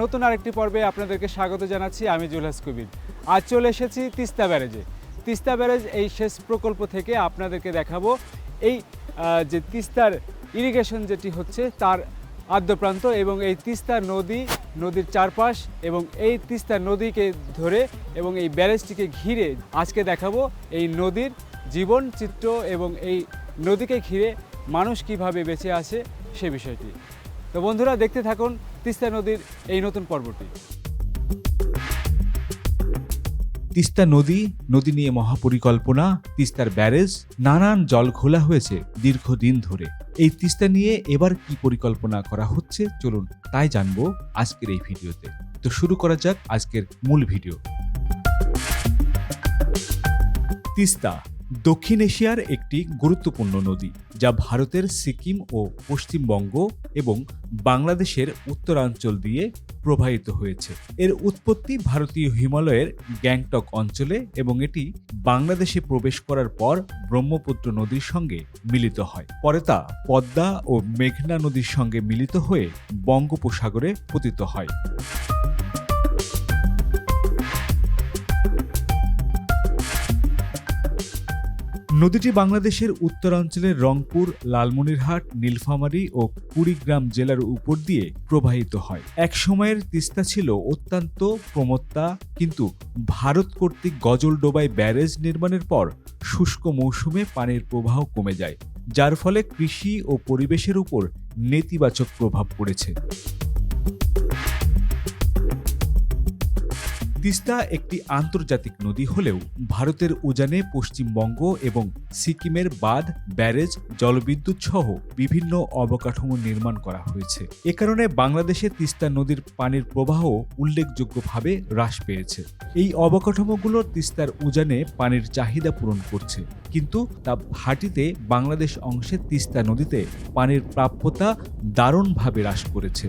নতুন আরেকটি পর্বে আপনাদেরকে স্বাগত জানাচ্ছি, আমি জুলহাস কবির আজ চলে এসেছি তিস্তা ব্যারেজে। তিস্তা ব্যারেজ এই শেষ প্রকল্প থেকে আপনাদেরকে দেখাবো এই যে তিস্তার ইরিগেশন যেটি হচ্ছে তার আদ্যপ্রান্ত এবং এই তিস্তা নদী, নদীর চারপাশ এবং এই তিস্তা নদীকে ধরে এবং এই ব্যারেজটিকে ঘিরে আজকে দেখাবো এই নদীর জীবন চিত্র এবং এই নদীকে ঘিরে মানুষ কীভাবে বেঁচে আছে সে বিষয়টি। তো বন্ধুরা দেখতে থাকুন তিস্তা নদীর এই নতুন পর্বটি। তিস্তা নদী নদী নিয়ে মহাপরিকল্পনা, তিস্তার ব্যারেজ, নানান জল খোলা হয়েছে দীর্ঘদিন ধরে। এই তিস্তা নিয়ে এবার কি পরিকল্পনা করা হচ্ছে চলুন তাই জানব আজকের এই ভিডিওতে। তো শুরু করা যাক আজকের মূল ভিডিও। তিস্তা দক্ষিণ এশিয়ার একটি গুরুত্বপূর্ণ নদী, যা ভারতের সিকিম ও পশ্চিমবঙ্গ এবং বাংলাদেশের উত্তরাঞ্চল দিয়ে প্রবাহিত হয়েছে। এর উৎপত্তি ভারতীয় হিমালয়ের গ্যাংটক অঞ্চলে এবং এটি বাংলাদেশে প্রবেশ করার পর ব্রহ্মপুত্র নদীর সঙ্গে মিলিত হয়। পরে তা পদ্মা ও মেঘনা নদীর সঙ্গে মিলিত হয়ে বঙ্গোপসাগরে পতিত হয়। নদীটি বাংলাদেশের উত্তরাঞ্চলের রংপুর, লালমনিরহাট, নীলফামারী ও কুড়িগ্রাম জেলার উপর দিয়ে প্রবাহিত হয়। এক সময়ের তিস্তা ছিল অত্যন্ত প্রমত্তা, কিন্তু ভারত কর্তৃক গজলডোবায় ব্যারেজ নির্মাণের পর শুষ্ক মৌসুমে পানির প্রবাহ কমে যায়, যার ফলে কৃষি ও পরিবেশের উপর নেতিবাচক প্রভাব পড়েছে। তিস্তা একটি আন্তর্জাতিক নদী হলেও ভারতের উজানে, পশ্চিমবঙ্গ এবং সিকিমের বাঁধ, ব্যারেজ, জলবিদ্যুৎ সহ বিভিন্ন অবকাঠামো নির্মাণ করা হয়েছে। এ কারণে বাংলাদেশে তিস্তা নদীর পানির প্রবাহ উল্লেখযোগ্যভাবে হ্রাস পেয়েছে। এই অবকাঠামোগুলো তিস্তার উজানে পানির চাহিদা পূরণ করছে, কিন্তু তা ভাটিতে বাংলাদেশ অংশে তিস্তা নদীতে পানির প্রাপ্যতা দারুণভাবে হ্রাস করেছে।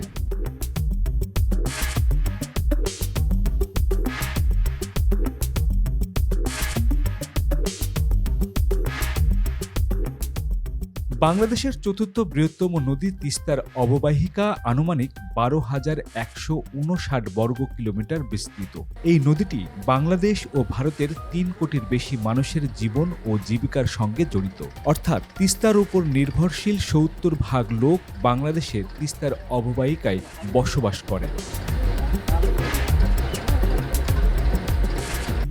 বাংলাদেশের চতুর্থ বৃহত্তম নদী তিস্তার অববাহিকা আনুমানিক বারো হাজার একশো উনষাট বর্গ কিলোমিটার বিস্তৃত। এই নদীটি বাংলাদেশ ও ভারতের তিন কোটির বেশি মানুষের জীবন ও জীবিকার সঙ্গে জড়িত। অর্থাৎ তিস্তার উপর নির্ভরশীল সত্তর ভাগ লোক বাংলাদেশের তিস্তার অববাহিকায় বসবাস করে।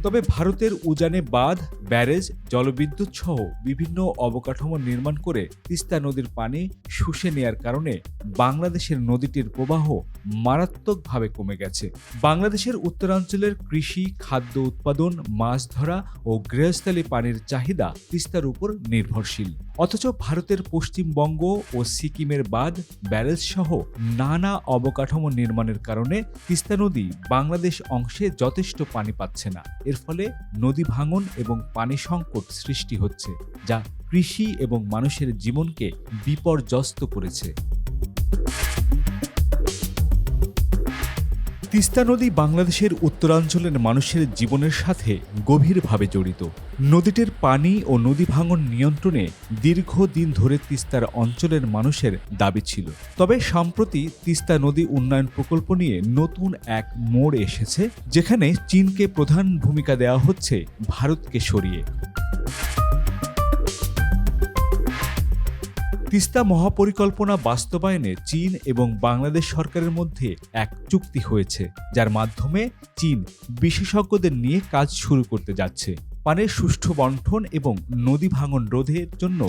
তবে ভারতের উজানে বাঁধ, ব্যারেজ, জলবিদ্যুৎ সহ বিভিন্ন অবকাঠামো নির্মাণ করে তিস্তা নদীর পানি শুষে নেয়ার কারণে বাংলাদেশের নদীটির প্রবাহ মারাত্মকভাবে কমে গেছে। বাংলাদেশের উত্তরাঞ্চলের কৃষি, খাদ্য উৎপাদন, মাছ ধরা ও গৃহস্থলী পানির চাহিদা তিস্তার উপর নির্ভরশীল। অথচ ভারতের পশ্চিমবঙ্গ ও সিকিমের বাঁধ, ব্যারেজ সহ নানা অবকাঠামো নির্মাণের কারণে তিস্তা নদী বাংলাদেশ অংশে যথেষ্ট পানি পাচ্ছে না। এর ফলে নদী ভাঙন এবং পানি সংকট সৃষ্টি হচ্ছে, যা কৃষি এবং মানুষের জীবনকে বিপর্যস্ত করেছে। তিস্তা নদী বাংলাদেশের উত্তরাঞ্চলের মানুষের জীবনের সাথে গভীরভাবে জড়িত। নদীটির পানি ও নদী ভাঙন নিয়ন্ত্রণে দীর্ঘদিন ধরে তিস্তার অঞ্চলের মানুষের দাবি ছিল। তবে সম্প্রতি তিস্তা নদী উন্নয়ন প্রকল্প নিয়ে নতুন এক মোড় এসেছে, যেখানে চীনকে প্রধান ভূমিকা দেওয়া হচ্ছে ভারতকে সরিয়ে। তিস্তা মহাপরিকল্পনা বাস্তবায়নে চীন এবং বাংলাদেশ সরকারের মধ্যে এক চুক্তি হয়েছে, যার মাধ্যমে চীন বিশেষজ্ঞদের নিয়ে কাজ শুরু করতে যাচ্ছে। পানির সুষ্ঠু বন্টন এবং নদী ভাঙন রোধের জন্য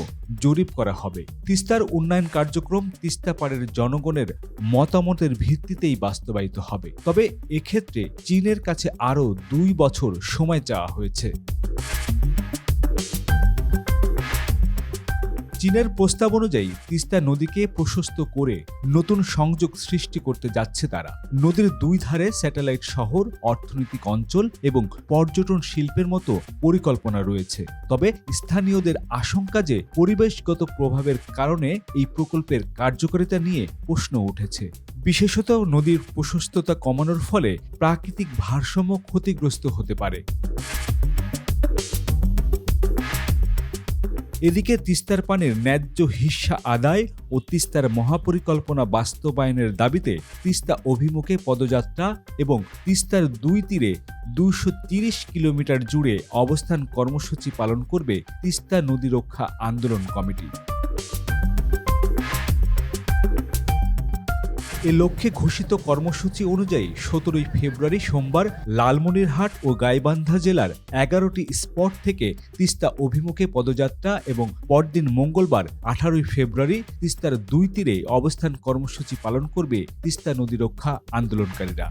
জরিপ করা হবে। তিস্তার উন্নয়ন কার্যক্রম তিস্তা পাড়ের জনগণের মতামতের ভিত্তিতেই বাস্তবায়িত হবে। তবে এক্ষেত্রে চীনের কাছে আরও দুই বছর সময় চাওয়া হয়েছে। চীনের প্রস্তাব অনুযায়ী তিস্তা নদীকে প্রশস্ত করে নতুন সংযোগ সৃষ্টি করতে যাচ্ছে তারা। নদীর দুই ধারে স্যাটেলাইট শহর, অর্থনৈতিক অঞ্চল এবং পর্যটন শিল্পের মতো পরিকল্পনা রয়েছে। তবে স্থানীয়দের আশঙ্কা যে পরিবেশগত প্রভাবের কারণে এই প্রকল্পের কার্যকারিতা নিয়ে প্রশ্ন উঠেছে। বিশেষত নদীর প্রশস্ততা কমানোর ফলে প্রাকৃতিক ভারসাম্য ক্ষতিগ্রস্ত হতে পারে। এদিকে তিস্তার পানির ন্যায্য হিস্সা আদায় ও তিস্তার মহাপরিকল্পনা বাস্তবায়নের দাবিতে তিস্তা অভিমুখে পদযাত্রা এবং তিস্তার দুই তীরে দুইশো কিলোমিটার জুড়ে অবস্থান কর্মসূচি পালন করবে তিস্তা নদী রক্ষা আন্দোলন কমিটি। এ লক্ষ্যে ঘোষিত কর্মসূচি অনুযায়ী সতেরোই ফেব্রুয়ারি সোমবার লালমনিরহাট ও গাইবান্ধা জেলার এগারোটি স্পট থেকে তিস্তা অভিমুখে পদযাত্রা এবং পরদিন মঙ্গলবার আঠারোই ফেব্রুয়ারি তিস্তার দুই তীরে অবস্থান কর্মসূচি পালন করবে তিস্তা নদী রক্ষা আন্দোলনকারীরা।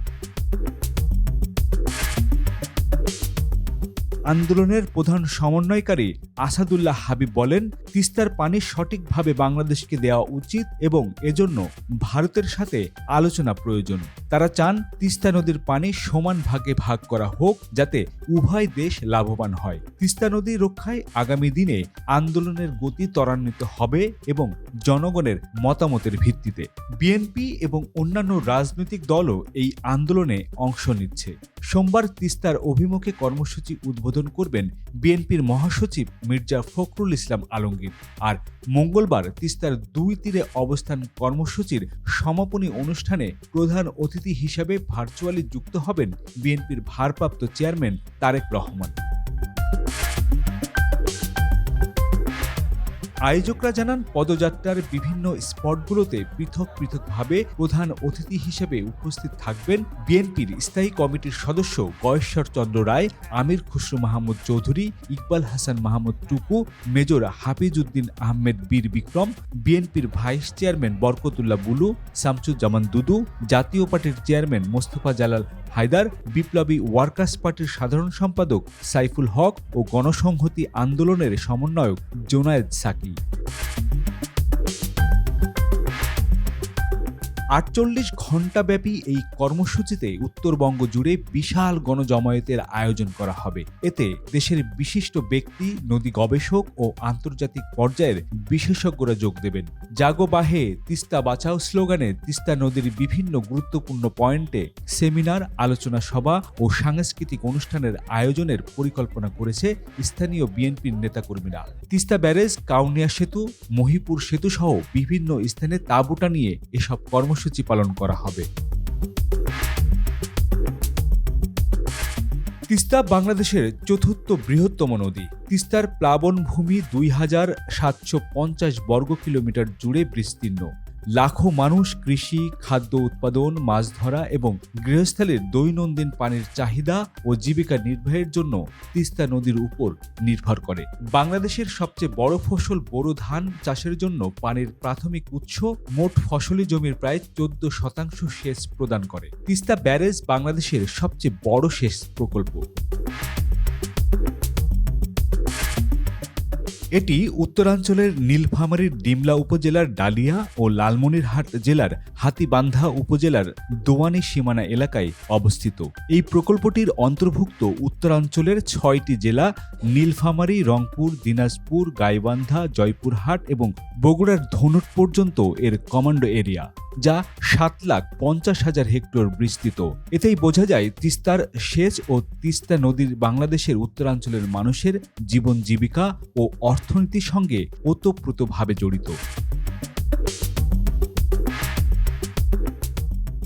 আন্দোলনের প্রধান সমন্বয়কারী আসাদুল্লাহ হাবিব বলেন, তিস্তার পানি সঠিকভাবে বাংলাদেশকে দেওয়া উচিত এবং এজন্য ভারতের সাথে আলোচনা প্রয়োজন। তারা চান তিস্তা নদীর পানি সমান ভাগে ভাগ করা হোক, যাতে উভয় দেশ লাভবান হয়। তিস্তা নদী রক্ষায় আগামী দিনে আন্দোলনের গতি ত্বরান্বিত হবে এবং জনগণের মতামতের ভিত্তিতে। বিএনপি এবং অন্যান্য রাজনৈতিক দলও এই আন্দোলনে অংশ নিচ্ছে। সোমবার তিস্তার অভিমুখে কর্মসূচি উদ্বোধন করবেন বিএনপির মহাসচিব মির্জা ফখরুল ইসলাম আলমগীর। আর মঙ্গলবার তিস্তার দুই তীরে অবস্থান কর্মসূচির সমাপনী অনুষ্ঠানে প্রধান অতিথি হিসাবে ভার্চুয়ালি যুক্ত হবেন বিএনপির ভারপ্রাপ্ত চেয়ারম্যান তারেক রহমান। আয়োজকরা জানান, পদযাত্রার বিভিন্ন স্পটগুলোতে পৃথক পৃথকভাবে প্রধান অতিথি হিসেবে উপস্থিত থাকবেন বিএনপির স্থায়ী কমিটির সদস্য গয়েশ্বর চন্দ্র রায়, আমির খুসরু মাহমুদ চৌধুরী, ইকবাল হাসান মাহমুদ টুকু মেজর হাফিজউদ্দিন আহমেদ বীর বিক্রম, বিএনপির ভাইস চেয়ারম্যান বরকতুল্লাহ বুলু, শামসুজ্জামান দুদু, জাতীয় পার্টির চেয়ারম্যান মোস্তফা জালাল হায়দার, বিপ্লবী ওয়ার্কার্স পার্টির সাধারণ সম্পাদক সাইফুল হক ও গণসংহতি আন্দোলনের সমন্বয়ক জোনায়েদ সাকি। Bye. আটচল্লিশ ঘণ্টাব্যাপী এই কর্মসূচিতে উত্তরবঙ্গ জুড়ে বিশাল গণজমায়েতের আয়োজন করা হবে। এতে দেশের বিশিষ্ট ব্যক্তি, নদী গবেষক ও আন্তর্জাতিক পর্যায়ের বিশেষজ্ঞরা যোগ দেবেন। জাগো বাহে তিস্তা বাঁচাও স্লোগানে তিস্তা নদীর বিভিন্ন গুরুত্বপূর্ণ পয়েন্টে সেমিনার, আলোচনা সভা ও সাংস্কৃতিক অনুষ্ঠানের আয়োজনের পরিকল্পনা করেছে স্থানীয় বিএনপির নেতাকর্মীরা। তিস্তা ব্যারেজ, কাউনিয়া সেতু, মহিপুর সেতু সহ বিভিন্ন স্থানে তাঁবুটা নিয়ে এসব কর্মসূচি পালন করা হবে। তিস্তা বাংলাদেশের চতুর্থ বৃহত্তম নদী। তিস্তার প্লাবনভূমি দুই হাজার সাতশো পঞ্চাশ বর্গ কিলোমিটার জুড়ে বিস্তীর্ণ। লাখো মানুষ কৃষি, খাদ্য উৎপাদন, মাছ ধরা এবং গৃহস্থালীর দৈনন্দিন পানির চাহিদা ও জীবিকা নির্বাহের জন্য তিস্তা নদীর উপর নির্ভর করে। বাংলাদেশের সবচেয়ে বড় ফসল বোরো ধান চাষের জন্য পানির প্রাথমিক উৎস মোট ফসলি জমির প্রায় চোদ্দ শতাংশ সেচ প্রদান করে। তিস্তা ব্যারেজ বাংলাদেশের সবচেয়ে বড় সেচ প্রকল্প। এটি উত্তরাঞ্চলের নীলফামারীর ডিমলা উপজেলার ডালিয়া ও লালমনিরহাট জেলার হাতিবান্ধা উপজেলার দোয়ানি সীমানা এলাকায় অবস্থিত। এই প্রকল্পটির অন্তর্ভুক্ত উত্তরাঞ্চলের ছয়টি জেলা নীলফামারী, রংপুর, দিনাজপুর, গাইবান্ধা, জয়পুরহাট এবং বগুড়ার ধনুট পর্যন্ত এর কমান্ডো এরিয়া, যা সাত লাখ পঞ্চাশ হাজার হেক্টর বিস্তৃত। এতেই বোঝা যায় তিস্তার সেচ ও তিস্তা নদীর বাংলাদেশের উত্তরাঞ্চলের মানুষের জীবন জীবিকা ও অর্থনীতির সঙ্গে ওতপ্রোতভাবে জড়িত।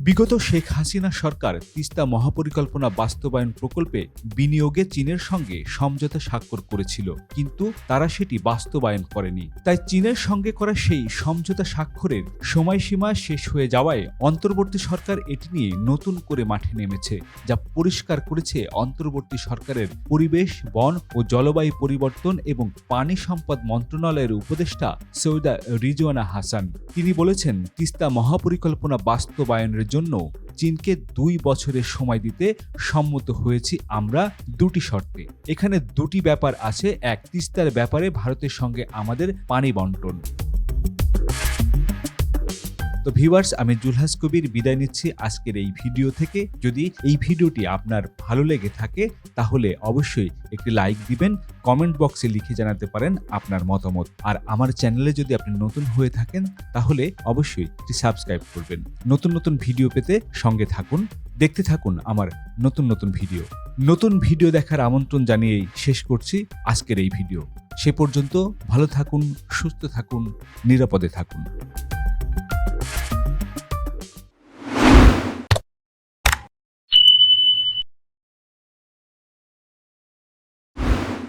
বিগত শেখ হাসিনা সরকার তিস্তা মহাপরিকল্পনা বাস্তবায়ন প্রকল্পে বিনিয়োগে চীনের সঙ্গে সমঝোতা স্বাক্ষর করেছিল, কিন্তু তারা সেটি বাস্তবায়ন করেনি। তাই চীনের সঙ্গে করা সেই সমঝোতা স্বাক্ষরের সময়সীমা শেষ হয়ে যাওয়ায় অন্তর্বর্তী সরকার এটি নিয়ে নতুন করে মাঠে নেমেছে, যা পরিষ্কার করেছে অন্তর্বর্তী সরকারের পরিবেশ, বন ও জলবায়ু পরিবর্তন এবং পানি সম্পদ মন্ত্রণালয়ের উপদেষ্টা সৈয়দা রিজওয়ানা হাসান। তিনি বলেছেন, তিস্তা মহাপরিকল্পনা বাস্তবায়নের জন্য চীনকে দুই বছরের সময় দিতে সম্মত হয়েছি আমরা দুটি শর্তে। এখানে দুটি ব্যাপার আছে, এক তিস্তার ব্যাপারে ভারতের সঙ্গে আমাদের পানি বন্টন। তো ভিউয়ার্স, আমি জুলহাস কবির বিদায় নিচ্ছি আজকের এই ভিডিও থেকে। যদি এই ভিডিওটি আপনার ভালো লেগে থাকে, তাহলে অবশ্যই একটি লাইক দিবেন, কমেন্ট বক্সে লিখে জানাতে পারেন আপনার মতামত। আর আমার চ্যানেলে যদি আপনি নতুন হয়ে থাকেন, তাহলে অবশ্যই একটি সাবস্ক্রাইব করবেন। নতুন নতুন ভিডিও পেতে সঙ্গে থাকুন। দেখতে থাকুন আমার নতুন নতুন ভিডিও। নতুন ভিডিও দেখার আমন্ত্রণ জানিয়েই শেষ করছি আজকের এই ভিডিও। সে পর্যন্ত ভালো থাকুন, সুস্থ থাকুন, নিরাপদে থাকুন।